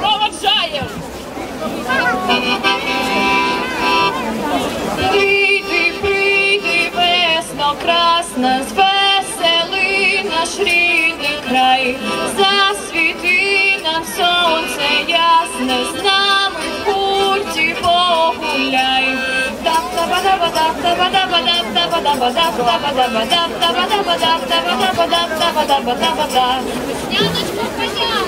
проводжаєм! Прийди, прийди, весна красна, звесели наш рідний край, засвіти нам сонце ясне, з нами в пульті погуляй. Сняночку, понятно.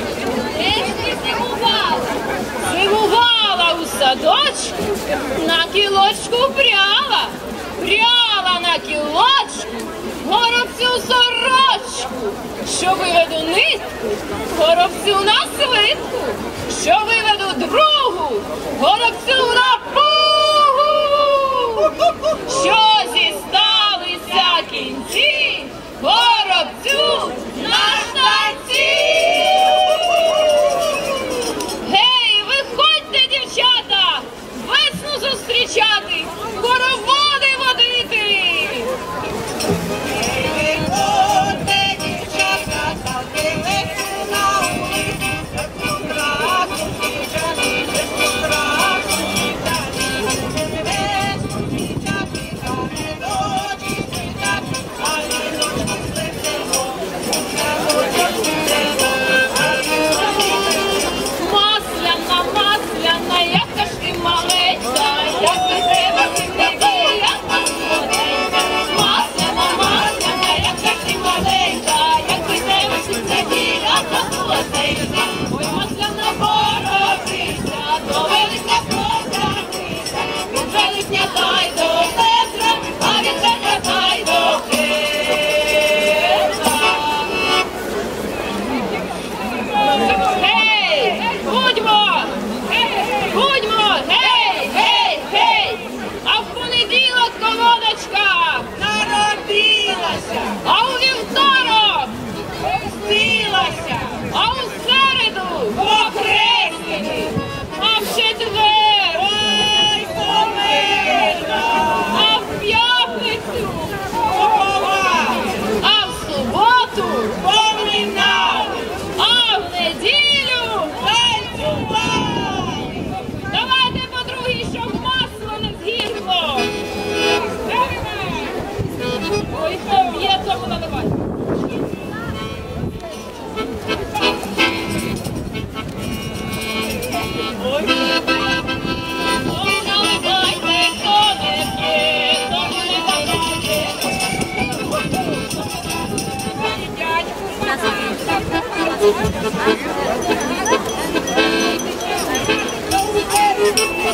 цю сорочку, що виведу нитку, горобцю на свитку, що виведу другу, горобцю на а у вівторок, силася, а у середу.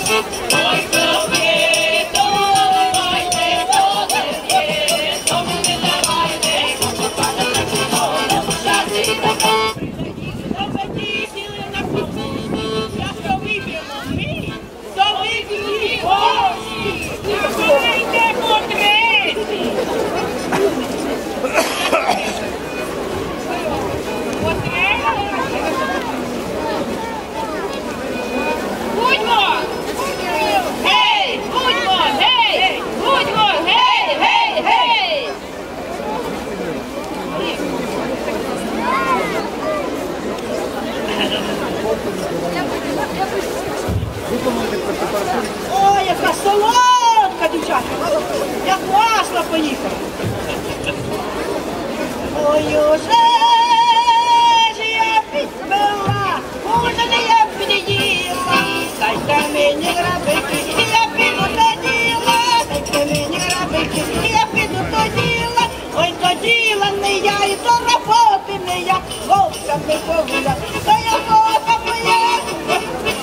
Thank you. діла не я, і до роботи не я, вовка не повіда, то я вовка моя.